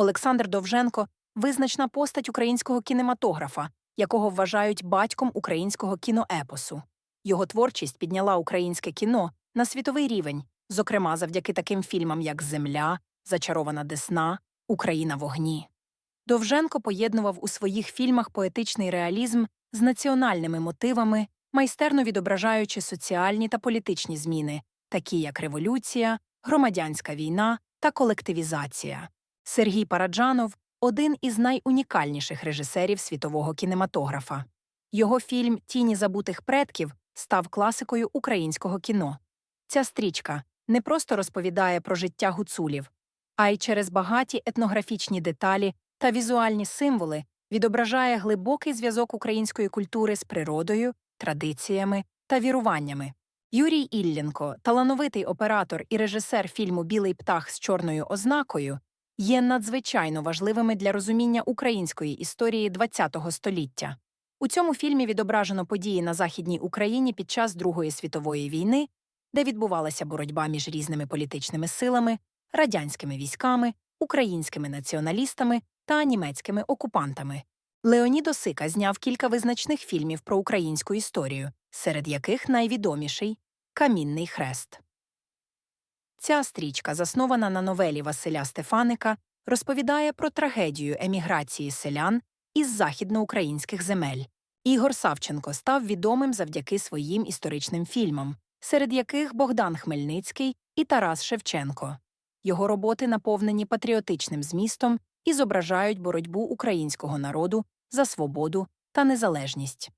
Олександр Довженко визначна постать українського кінематографа, якого вважають батьком українського кіноепосу. Його творчість підняла українське кіно на світовий рівень, зокрема завдяки таким фільмам, як Земля, Зачарована Десна, Україна в огні. Довженко поєднував у своїх фільмах поетичний реалізм з національними мотивами, майстерно відображаючи соціальні та політичні зміни, такі як революція, громадянська війна та колективізація. Сергій Параджанов один із найунікальніших режисерів світового кінематографа. Його фільм Тіні забутих предків став класикою українського кіно. Ця стрічка не просто розповідає про життя гуцулів, а й через багаті етнографічні деталі та візуальні символи відображає глибокий зв'язок української культури з природою, традиціями та віруваннями. Юрій Ілленко, талановитий оператор і режисер фільму Білий птах з чорною ознакою, є надзвичайно важливими для розуміння української історії ХХ століття. У цьому фільмі відображено події на Західній Україні під час Другої світової війни, де відбувалася боротьба між різними політичними силами, радянськими військами, українськими націоналістами та німецькими окупантами. Леонід Осика зняв кілька визначних фільмів про українську історію, серед яких найвідоміший Камінний хрест. Ця стрічка, заснована на новелі Василя Стефаника, розповідає про трагедію еміграції селян із західноукраїнських земель. Ігор Савченко став відомим завдяки своїм історичним фільмам, серед яких Богдан Хмельницький і Тарас Шевченко. Його роботи наповнені патріотичним змістом і зображають боротьбу українського народу за свободу та незалежність.